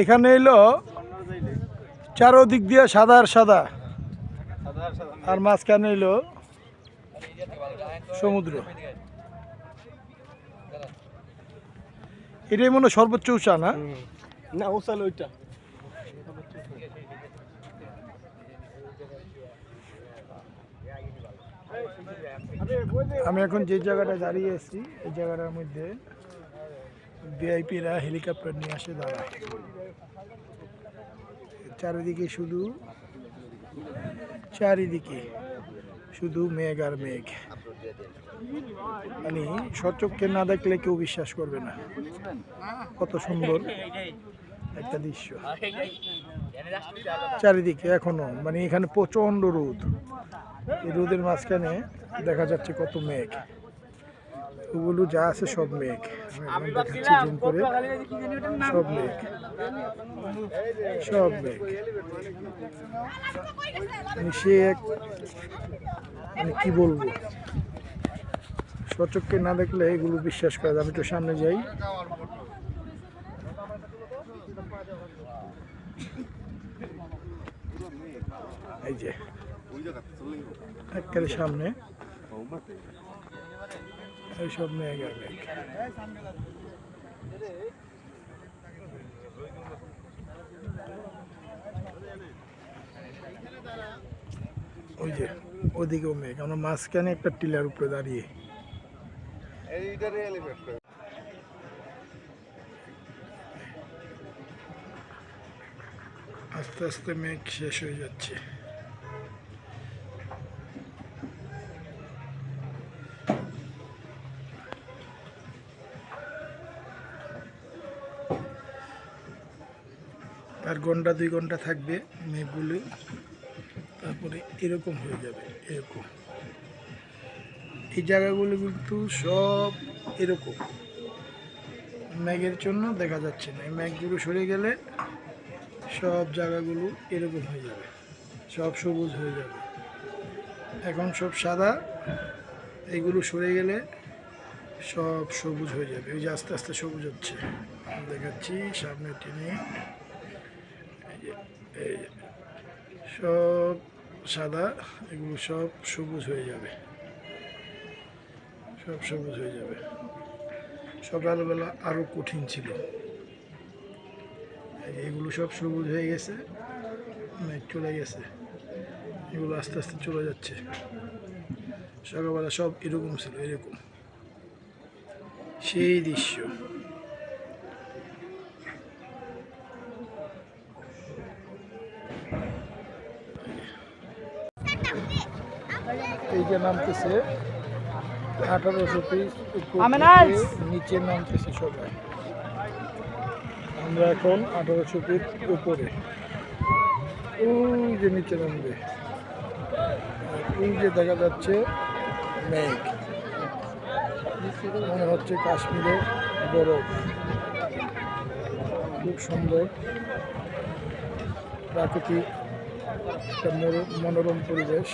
এখানে? এলো চারোদিক দিয়ে সাদা আর সাদা। আর মাঝখানে এলো সমুদ্র। এটাই মনে সর্বোচ্চ উঁচা না না ওসাল ওইটা। আমি এখন যে জায়গাটা দাঁড়িয়ে আছি এই জায়গাটার মধ্যে ভিআইপিরা হেলিকপ্টার নিয়ে আসে দাঁড়ায়। চারিদিকে শুধু চারিদিকে শুধু মেঘ আর মেঘ। মানে সচক্ষে না দেখলে কেউ বিশ্বাস করবে না। কত সুন্দর একটা দৃশ্য। চারিদিকে এখনও মানে এখানে প্রচণ্ড রোদ। এই রোদের মাঝখানে দেখা যাচ্ছে কত মেঘ। ওগুলো যা আছে সব মেঘ। দেখাচ্ছি জুম করে। সব মেঘ। সব মেঘ। সে এক মানে কি বলব? সচক্ষে না দেখলে এগুলো বিশ্বাস করা আমি একটু সামনে যাই। এই যে। একেবারে সামনে। সব মেঘ আর ওই যে, ওদিকেও মেঘ। আমরা মাঝখানে একটা টিলার উপরে দাঁড়িয়ে। আস্তে আস্তে মেঘ শেষ হয়ে যাচ্ছে। আর ঘণ্টা দুই ঘণ্টা থাকবে মেঘগুলো তারপরে এরকম হয়ে যাবে, এরকম। এই জায়গাগুলো কিন্তু সব এরকম। মেঘের জন্য দেখা যাচ্ছে না, এই মেঘগুলো সরে গেলে সব জায়গাগুলো এরকম হয়ে যাবে, সব সবুজ হয়ে যাবে। এখন সব সাদা, এগুলো সরে গেলে সব সবুজ হয়ে যাবে ওই যে আস্তে আস্তে সবুজ হচ্ছে। দেখাচ্ছি সামনে টেনে। এই সব সাদা এগুলো সব সবুজ হয়ে যাবে। সব সবুজ হয়ে যাবে। সকালবেলা আরও কঠিন ছিল। এগুলো সব সবুজ হয়ে গেছে চলে গেছে। এগুলো আস্তে আস্তে চলে যাচ্ছে। সকালবেলা সব এরকম ছিল, এরকম। সেই দৃশ্য। এই যে নামতেছে আঠারোশো পিস নিচে নামতেছে সবাই। আমরা এখন আঠারোশো ফিট উপরে। ওই যে নিচে নামবে। ওই যে দেখা যাচ্ছে মেঘ। মনে হচ্ছে কাশ্মীরের বরফ। খুব সুন্দর। প্রাকৃতিক একটা মনো- মনোরম পরিবেশ।